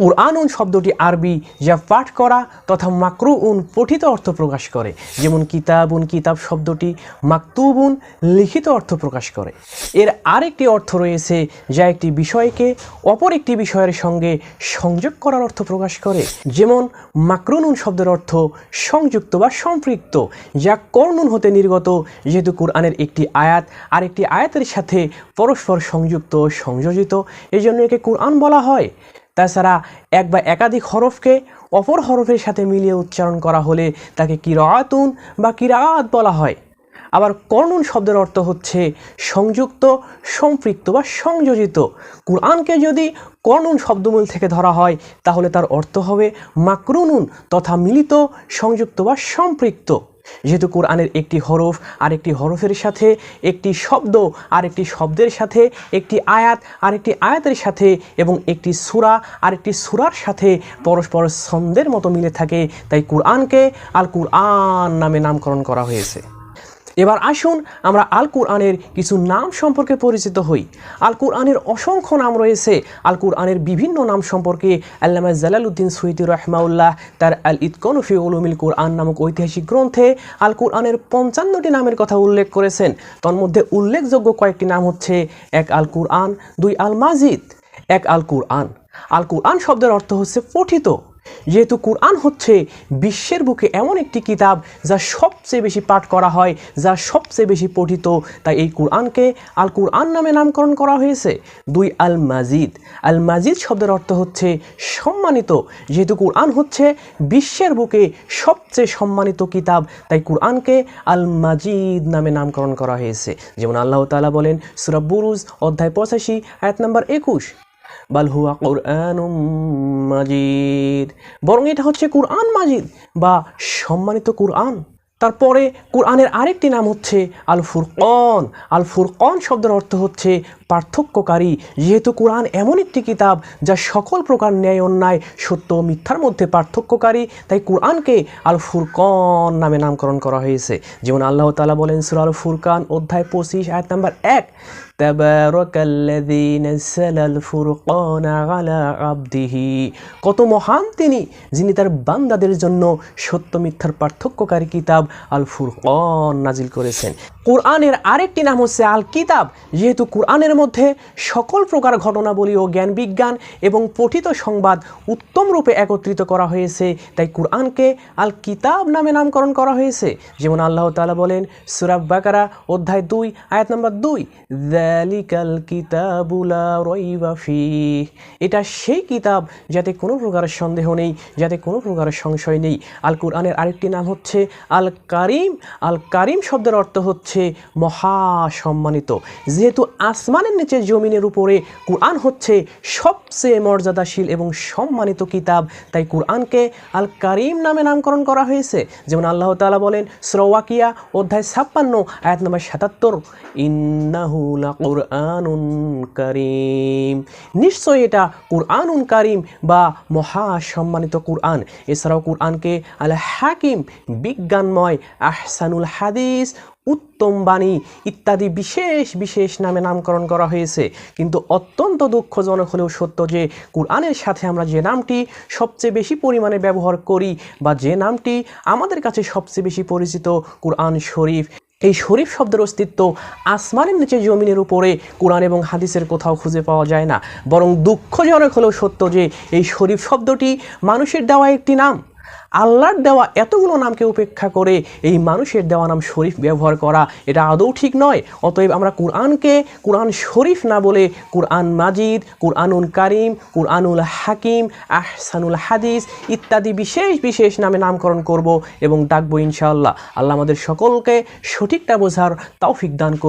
কুরআনুন শব্দটি আরবি যা পাঠ করা তথা মাকরুউন পঠিত অর্থ প্রকাশ করে। যেমন কিতাবুন, কিতাব শব্দটি মাকতুবুন লিখিত অর্থ প্রকাশ করে। এর আরেকটি অর্থ রয়েছে যা একটি বিষয়কে অপর একটি বিষয়ের সঙ্গে সংযোগ করার অর্থ প্রকাশ করে। যেমন মাকরুনুন শব্দের অর্থ সংযুক্ত বা সম্পৃক্ত, যা কর্নুন হতে নির্গত, যেহেতু কোরআনের একটি আয়াত আর একটি আয়াতের সাথে পরস্পর সংযুক্ত, সংযোজিত এই জন্য একে কোরআন বলা হয়। তাছাড়া এক বা একাধিক হরফকে অপর হরফের সাথে মিলিয়ে উচ্চারণ করা হলে তাকে কিরাতুন বা কিরাত বলা হয়। আবার কর্ণুন শব্দের অর্থ হচ্ছে সংযুক্ত, সম্পৃক্ত বা সংযোজিত। কোরআনকে যদি কর্ণুন শব্দমূল থেকে ধরা হয়, তাহলে তার অর্থ হবে মাকরুনুন তথা মিলিত, সংযুক্ত বা সম্পৃক্ত। যেহেতু কোরআনের একটি হরফ আর একটি হরফের সাথে একটি শব্দ আর একটি শব্দের সাথে একটি আয়াত আর একটি আয়াতের সাথে এবং একটি সুরা আর একটি সুরার সাথে পরস্পর ছন্দের মতো মিলে থাকে। তাই কোরআনকে আল কুরআন নামে নামকরণ করা হয়েছে। এবার আসুন আমরা আল কুরআনের কিছু নাম সম্পর্কে পরিচিত হই। আল কুরআনের অসংখ্য নাম রয়েছে। আল কুরআনের বিভিন্ন নাম সম্পর্কে আল্লামা জালালউদ্দিন সুইতি রহমাউল্লাহ তার আল ইতকনফি উলুমিল কুরআন নামক ঐতিহাসিক গ্রন্থে আল কুরআনের পঞ্চান্নটি নামের কথা উল্লেখ করেছেন। তন্মধ্যে উল্লেখযোগ্য কয়েকটি নাম হচ্ছে এক আল কুরআন, দুই আল মাজিদ, এক আল কুরআন। আল কুরআন শব্দের অর্থ হচ্ছে পঠিত। যেহেতু কোরআন হচ্ছে বিশ্বের বুকে এমন একটি কিতাব যা সবচেয়ে বেশি পাঠ করা হয়, যা সবচেয়ে বেশি পঠিত, তাই এই কোরআনকে আল কোরআন নামে নামকরণ করা হয়েছে। দুই আল মাজিদ আল মাজিদ শব্দের অর্থ হচ্ছে সম্মানিত। যেহেতু কোরআন হচ্ছে বিশ্বের বুকে সবচেয়ে সম্মানিত কিতাব, তাই কোরআনকে আল মাজিদ নামে নামকরণ করা হয়েছে। যেমন আল্লাহ তাআলা বলেন, সুরা বুরুজ অধ্যায় পঁচাশি, আয়াত নাম্বার একুশ। বাল হুয়া কোরআন মাজিদ। বরং এটা হচ্ছে কোরআন মাজিদ বা সম্মানিত কোরআন। তারপরে কোরআনের আরেকটি নাম হচ্ছে আল ফুরকন আল ফুরকন শব্দের অর্থ হচ্ছে পার্থক্যকারী। যেহেতু কোরআন এমন একটি কিতাব যা সকল প্রকার ন্যায় অন্যায়, সত্য মিথ্যার মধ্যে পার্থক্যকারী, তাই কোরআনকে আল ফুরকন নামে নামকরণ করা হয়েছে। যেমন আল্লাহ তালা বলেন সুরা আল ফুরকান অধ্যায় পঁচিশ, আয়াত নাম্বার এক। কত মহান তিনি, যিনি তার বান্দাদের জন্য সত্য মিথ্যার পার্থক্যকারী কিতাব আল ফুরকন নাজিল করেছেন। কোরআনের আরেকটি নাম হচ্ছে আল কিতাব যেহেতু কোরআনের মধ্যে সকল প্রকার ঘটনাবলী ও জ্ঞান বিজ্ঞান এবং পঠিত সংবাদ উত্তম রূপে একত্রিত করা হয়েছে, তাই কোরআনকে আল কিতাব নামে নামকরণ করা হয়েছে। যেমন আল্লাহ তালা বলেন সুরাব বাকারা অধ্যায় দুই, আয়াত নম্বর দুই দ্যালিকাল কিতাবুলা রইবা ফিহ এটা সেই কিতাব যাতে কোনো প্রকার সন্দেহ নেই, যাতে কোনো প্রকার সংশয় নেই। আল কোরআনের আরেকটি নাম হচ্ছে আল কারিম আল কারিম শব্দের অর্থ হচ্ছে মহা সম্মানিত যেহেতু আসমানের নিচে জমিনের উপরে কোরআন হচ্ছে সবচেয়ে মর্যাদাশীল এবং সম্মানিত কিতাব, তাই কোরআনকে আল কারিম নামে নামকরণ করা হয়েছে। যেমন আল্লাহ তাআলা বলেন শ্রওয়াকিয়া অধ্যায় ছাপ্পান্ন, আয়াত নম্বর সাতাত্তর ইন্নাহুল কুরআনুন কারিম। নিশ্চয়ই এটা কুরআনুন কারিম বা মহা সম্মানিত কুরআন। এছাড়াও কুরআনকে আল হাকিম, বিজ্ঞানময়, আহসানুল হাদিস, উত্তম বাণী ইত্যাদি বিশেষ বিশেষ নামে নামকরণ করা হয়েছে। কিন্তু অত্যন্ত দুঃখজনক হলেও সত্য যে কোরআনের সাথে আমরা যে নামটি সবচেয়ে বেশি পরিমাণে ব্যবহার করি বা যে নামটি আমাদের কাছে সবচেয়ে বেশি পরিচিত কোরআন শরীফ এই শরীফ শব্দের অস্তিত্ব আসমানের নিচে জমিনের উপরে কোরআন এবং হাদিসের কোথাও খুঁজে পাওয়া যায় না। বরং দুঃখজনক হলেও সত্য যে এই শরীফ শব্দটি মানুষের দেওয়া একটি নাম। আল্লাহর দেওয়া এতগুলো নামকে উপেক্ষা করে এই মানুষের দেওয়া নাম শরীফ ব্যবহার করা, এটা আদৌ ঠিক নয়? অতএব আমরা কোরআনকে, কোরআন শরীফ না বলে কোরআন মাজিদ, কোরআনুল কারিম, কোরআনুল হাকিম, আহসানুল হাদিস ইত্যাদি বিশেষ বিশেষ নামে নামকরণ করব এবং ডাকবো ইনশাআল্লাহ। আল্লাহ আমাদের সকলকে সঠিকটা বোঝার তৌফিক দান করুন